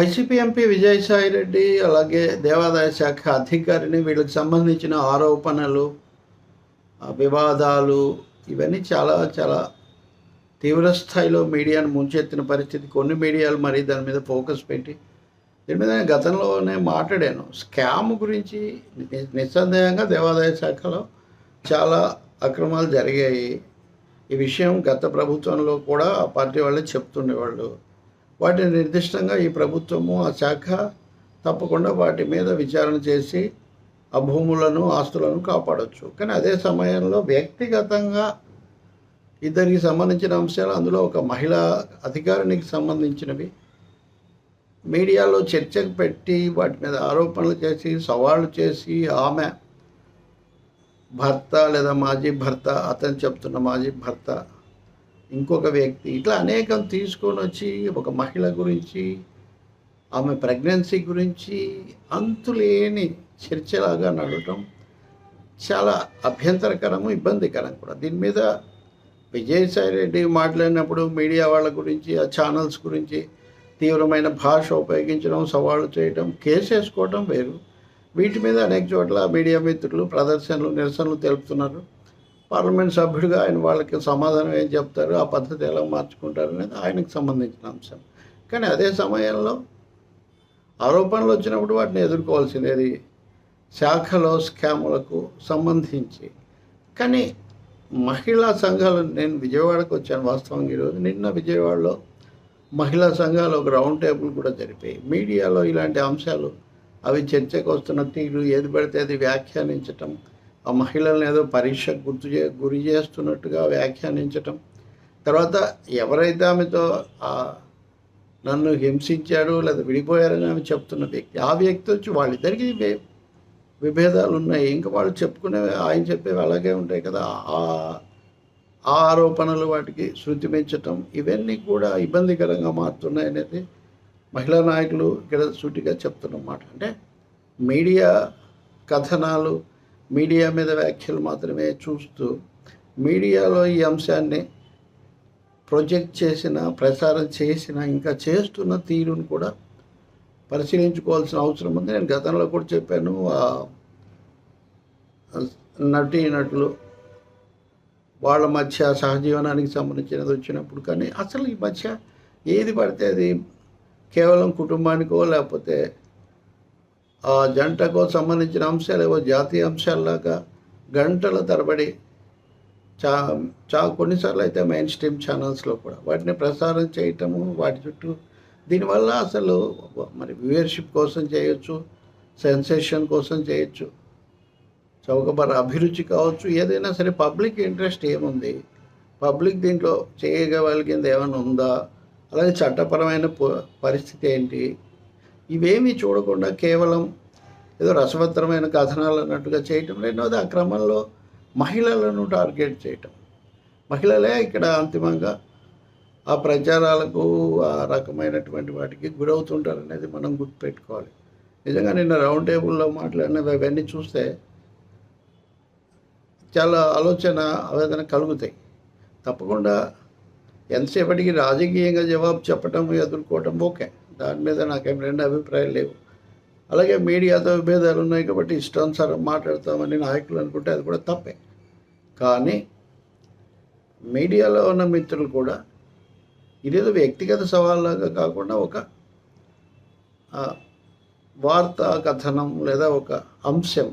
YCP MP Vijayasai Reddy అలాగే దేవాదాయ శాఖ అధికారిని వీళ్ళకి సంబంధించిన ఆరోపణలు వివాదాలు ఇవన్నీ చాలా చాలా తీవ్ర స్థాయిలో మీడియాను ముంచెత్తిన పరిస్థితి. కొన్ని మీడియాలు మరి దాని మీద ఫోకస్ పెట్టి దీని మీద నేను గతంలోనే మాట్లాడాను. స్కామ్ గురించి నిస్సందేహంగా దేవాదాయ శాఖలో చాలా అక్రమాలు జరిగాయి. ఈ విషయం గత ప్రభుత్వంలో కూడా ఆ పార్టీ వాళ్ళే చెప్తుండేవాళ్ళు. వాటిని నిర్దిష్టంగా ఈ ప్రభుత్వము ఆ శాఖ తప్పకుండా వాటి మీద విచారణ చేసి ఆ భూములను ఆస్తులను కాపాడవచ్చు కానీ అదే సమయంలో వ్యక్తిగతంగా ఇద్దరికి సంబంధించిన అంశాలు అందులో ఒక మహిళా అధికారినికి సంబంధించినవి. మీడియాలో చర్చకు పెట్టి వాటి మీద ఆరోపణలు చేసి సవాళ్ళు చేసి ఆమె భర్త లేదా మాజీ భర్త అతను చెప్తున్న మాజీ భర్త ఇంకొక వ్యక్తి ఇట్లా అనేకం తీసుకొని వచ్చి ఒక మహిళ గురించి ఆమె ప్రెగ్నెన్సీ గురించి అంతులేని చర్చలాగా నడవటం చాలా అభ్యంతరకరము ఇబ్బందికరం కూడా. దీని మీద విజయసాయి రెడ్డి మాట్లాడినప్పుడు మీడియా వాళ్ళ గురించి ఆ ఛానల్స్ గురించి తీవ్రమైన భాష ఉపయోగించడం సవాళ్ళు చేయడం కేసు వేసుకోవడం వేరు. వీటి మీద అనేక చోట్ల మీడియా మిత్రులు ప్రదర్శనలు నిరసనలు తెలుపుతున్నారు. పార్లమెంట్ సభ్యుడిగా ఆయన వాళ్ళకి సమాధానం ఏం చెప్తారు ఆ పద్ధతి ఎలా మార్చుకుంటారు అనేది ఆయనకు సంబంధించిన అంశం. కానీ అదే సమయంలో ఆరోపణలు వచ్చినప్పుడు వాటిని ఎదుర్కోవాల్సినది శాఖలో స్కాములకు సంబంధించి. కానీ మహిళా సంఘాలు నేను విజయవాడకు వచ్చాను వాస్తవంగా ఈరోజు నిన్న విజయవాడలో మహిళా సంఘాలు ఒక రౌండ్ టేబుల్ కూడా జరిపాయి. మీడియాలో ఇలాంటి అంశాలు అవి చర్చకు వస్తున్న తీరు ఏది పడితే అది వ్యాఖ్యానించటం ఆ మహిళల్ని ఏదో పరీక్షకు గుర్తు చే గురి చేస్తున్నట్టుగా వ్యాఖ్యానించటం. తర్వాత ఎవరైతే ఆమెతో నన్ను హింసించాడు లేదా విడిపోయారని ఆమె చెప్తున్న వ్యక్తి ఆ వ్యక్తి వచ్చి వాళ్ళిద్దరికీ విభేదాలు ఉన్నాయి ఇంకా వాళ్ళు చెప్పుకునేవి ఆయన చెప్పేవి అలాగే ఉంటాయి కదా. ఆ ఆ ఆరోపణలు వాటికి శృతి పెంచటం ఇవన్నీ కూడా ఇబ్బందికరంగా మారుతున్నాయి అనేది మహిళా నాయకులు ఇక్కడ సూటిగా చెప్తున్నమాట అంటే మీడియా కథనాలు మీడియా మీద వ్యాఖ్యలు మాత్రమే చూస్తూ మీడియాలో ఈ అంశాన్ని ప్రొజెక్ట్ చేసిన ప్రసారం చేసిన ఇంకా చేస్తున్న తీరును కూడా పరిశీలించుకోవాల్సిన అవసరం ఉంది. నేను గతంలో కూడా చెప్పాను నటీ నటులు వాళ్ళ మధ్య సహజీవనానికి సంబంధించినది వచ్చినప్పుడు కానీ అసలు ఈ మధ్య ఏది పడితే అది కేవలం కుటుంబానికో లేకపోతే ఆ జంటకు సంబంధించిన అంశాలు ఏవో జాతీయ అంశాల్లాగా గంటల తరబడి చా చా కొన్నిసార్లు అయితే మెయిన్ స్ట్రీమ్ ఛానల్స్లో కూడా వాటిని ప్రసారం చేయటము వాటి చుట్టూ దీనివల్ల అసలు మరి వ్యూయర్షిప్ కోసం చేయొచ్చు సెన్సేషన్ కోసం చేయొచ్చు చౌకబర అభిరుచి కావచ్చు ఏదైనా సరే పబ్లిక్ ఇంట్రెస్ట్ ఏముంది? పబ్లిక్ దీంట్లో చేయగలిగింది ఏమైనా ఉందా? అలాగే చట్టపరమైన ప- పరిస్థితి ఏంటి? ఇవేమీ చూడకుండా కేవలం ఏదో రసవత్తరమైన కథనాలు అన్నట్టుగా చేయటం రెండవది ఆ క్రమంలో మహిళలను టార్గెట్ చేయటం. మహిళలే ఇక్కడ అంతిమంగా ఆ ప్రచారాలకు ఆ రకమైనటువంటి వాటికి గురవుతుంటారు అనేది మనం గుర్తుపెట్టుకోవాలి. నిజంగా నిన్న రౌండ్ టేబుల్లో మాట్లాడినవి అవన్నీ చూస్తే చాలా ఆలోచన ఆవేదన కలుగుతాయి. తప్పకుండా ఎంతసేపటికి రాజకీయంగా జవాబు చెప్పటం ఎదుర్కోవటం ఓకే. దాని మీద నాకేం రెండు అభిప్రాయాలు లేవు. అలాగే మీడియాతో విభేదాలు ఉన్నాయి కాబట్టి ఇష్టానుసారం మాట్లాడతామని నాయకులు అనుకుంటే అది కూడా తప్పే. కానీ మీడియాలో ఉన్న మిత్రులు కూడా ఇదేదో వ్యక్తిగత సవాళ్ళగా కాకుండా ఒక వార్తా కథనం లేదా ఒక అంశం.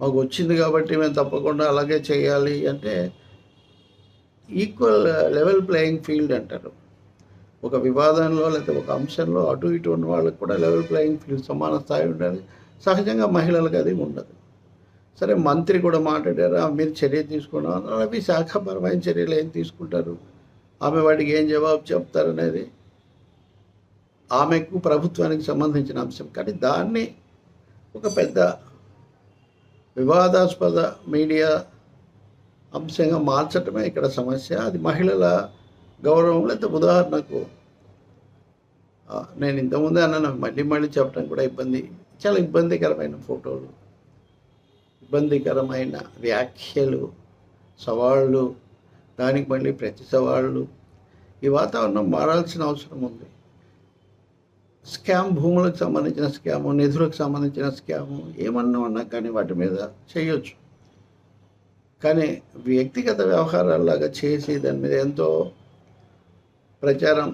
మాకు వచ్చింది కాబట్టి మేము తప్పకుండా అలాగే చేయాలి అంటే ఈక్వల్ లెవెల్ ప్లేయింగ్ ఫీల్డ్ అంటారు. ఒక వివాదంలో లేకపోతే ఒక అంశంలో అటు ఇటు ఉన్న వాళ్ళకి కూడా లెవెల్ ప్లేయింగ్ ఫీల్డ్ సమాన స్థాయి ఉండాలి. సహజంగా మహిళలకు అది ఉండదు. సరే మంత్రి కూడా మాట్లాడారు ఆమె మీరు చర్య తీసుకున్నారు అవి శాఖపరమైన చర్యలు ఏం తీసుకుంటారు? ఆమె వాటికి ఏం జవాబు చెప్తారు అనేది ఆమెకు ప్రభుత్వానికి సంబంధించిన అంశం. కానీ దాన్ని ఒక పెద్ద వివాదాస్పద మీడియా అంశంగా మార్చటమే ఇక్కడ సమస్య. అది మహిళల గౌరవం లేకపోతే ఉదాహరణకు నేను ఇంతకుముందే అన్నాను మళ్ళీ మళ్ళీ చెప్పడం కూడా ఇబ్బంది చాలా ఇబ్బందికరమైన ఫోటోలు ఇబ్బందికరమైన వ్యాఖ్యలు సవాళ్ళు దానికి మళ్ళీ ప్రతి సవాళ్ళు. ఈ వాతావరణం మారాల్సిన అవసరం ఉంది. స్కామ్ భూములకు సంబంధించిన స్కాము నిధులకు సంబంధించిన స్కాము ఏమన్నా ఉన్నా కానీ వాటి మీద చేయొచ్చు. కానీ వ్యక్తిగత వ్యవహారాల్లాగా చేసి దాని మీద ఎంతో ప్రచారం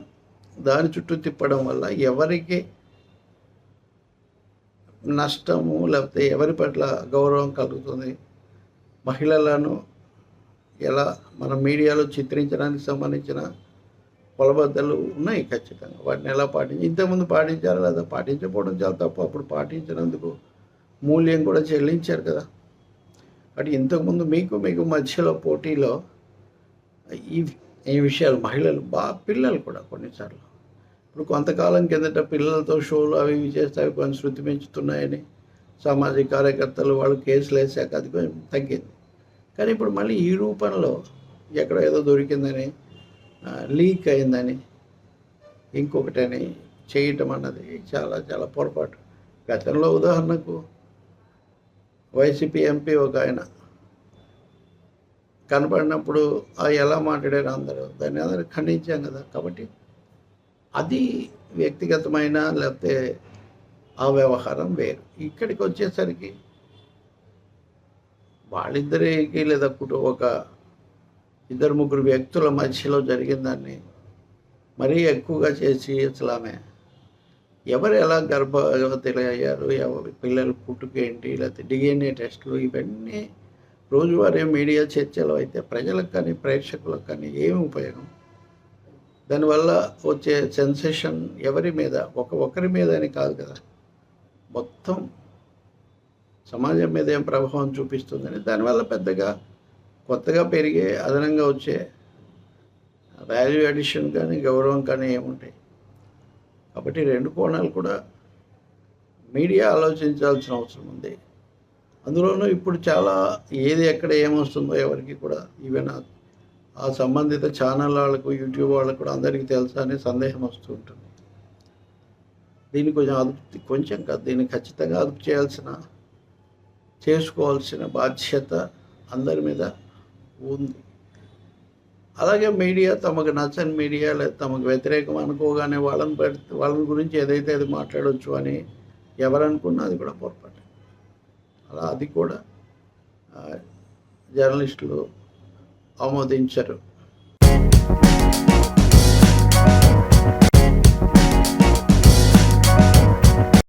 దాని చుట్టూ తిప్పడం వల్ల ఎవరికి నష్టము లేకపోతే ఎవరి పట్ల గౌరవం కలుగుతుంది? మహిళలను ఎలా మన మీడియాలో చిత్రించడానికి సంబంధించిన కొలబద్దలు ఉన్నాయి ఖచ్చితంగా. వాటిని ఎలా పాటించి ఇంతకుముందు పాటించారు లేదా? పాటించకపోవడం చాలా తప్పు. అప్పుడు పాటించినందుకు మూల్యం కూడా చెల్లించారు కదా. అటు ఇంతకుముందు మీకు మీకు మధ్యలో పోటీలో ఈ ఈ విషయాలు మహిళలు బా పిల్లలు కూడా కొన్నిసార్లు. ఇప్పుడు కొంతకాలం కిందట పిల్లలతో షోలు అవి ఇవి చేస్తే అవి కొంచెం శృతి పెంచుతున్నాయని సామాజిక కార్యకర్తలు వాళ్ళు కేసులు వేసాక అది కొంచెం తగ్గింది. కానీ ఇప్పుడు మళ్ళీ ఈ రూపంలో ఎక్కడ ఏదో దొరికిందని లీక్ అయిందని ఇంకొకటని చేయటం అన్నది చాలా చాలా పొరపాటు. గతంలో ఉదాహరణకు వైసీపీ ఎంపీ ఒక ఆయన కనపడినప్పుడు అది ఎలా మాట్లాడారు అందరూ? దాన్ని అందరూ ఖండించాం కదా. కాబట్టి అది వ్యక్తిగతమైన లేకపోతే ఆ వ్యవహారం వేరు. ఇక్కడికి వచ్చేసరికి వాళ్ళిద్దరికి లేదా కుటుంబ ఒక ఇద్దరు ముగ్గురు వ్యక్తుల మధ్యలో జరిగిన దాన్ని మరీ ఎక్కువగా చేసి అసలు ఆమె ఎవరు ఎలా గర్భవతులు అయ్యారు ఎవరు పిల్లలు పుట్టుకేంటి? లేకపోతే డిఎన్ఏ టెస్టులు ఇవన్నీ రోజువారీ మీడియా చర్చలు అయితే ప్రజలకు కానీ ప్రేక్షకులకు కానీ ఏమి ఉపయోగం? దానివల్ల వచ్చే సెన్సేషన్ ఎవరి మీద? ఒక ఒకరి మీద అని కాదు కదా. మొత్తం సమాజం మీద ఏం ప్రభావం చూపిస్తుందని దానివల్ల పెద్దగా కొత్తగా పెరిగే అదనంగా వచ్చే వాల్యూ అడిషన్ కానీ గౌరవం కానీ ఏముంటాయి కాబట్టి రెండు కోణాలు కూడా మీడియా ఆలోచించాల్సిన అవసరం ఉంది. అందులోనూ ఇప్పుడు చాలా ఏది ఎక్కడ ఏమొస్తుందో ఎవరికి కూడా ఈవెన్ ఆ- ఆ సంబంధిత ఛానల్ వాళ్ళకు యూట్యూబ్ వాళ్ళకు కూడా అందరికీ తెలుసా అనే సందేహం వస్తూ ఉంటుంది. దీన్ని కొంచెం అదుపు కొంచెం కాదు దీన్ని ఖచ్చితంగా అదుపు చేయాల్సిన చేసుకోవాల్సిన బాధ్యత అందరి మీద ఉంది. అలాగే మీడియా తమకు నచ్చని మీడియా లేదా తమకు వ్యతిరేకం అనుకోగానే వాళ్ళని పెడితే వాళ్ళని గురించి ఏదైతే అది మాట్లాడవచ్చు అని ఎవరనుకున్నా అది కూడా పొరపాటు. అలా అది కూడా జర్నలిస్టులు ఆమోదించరు.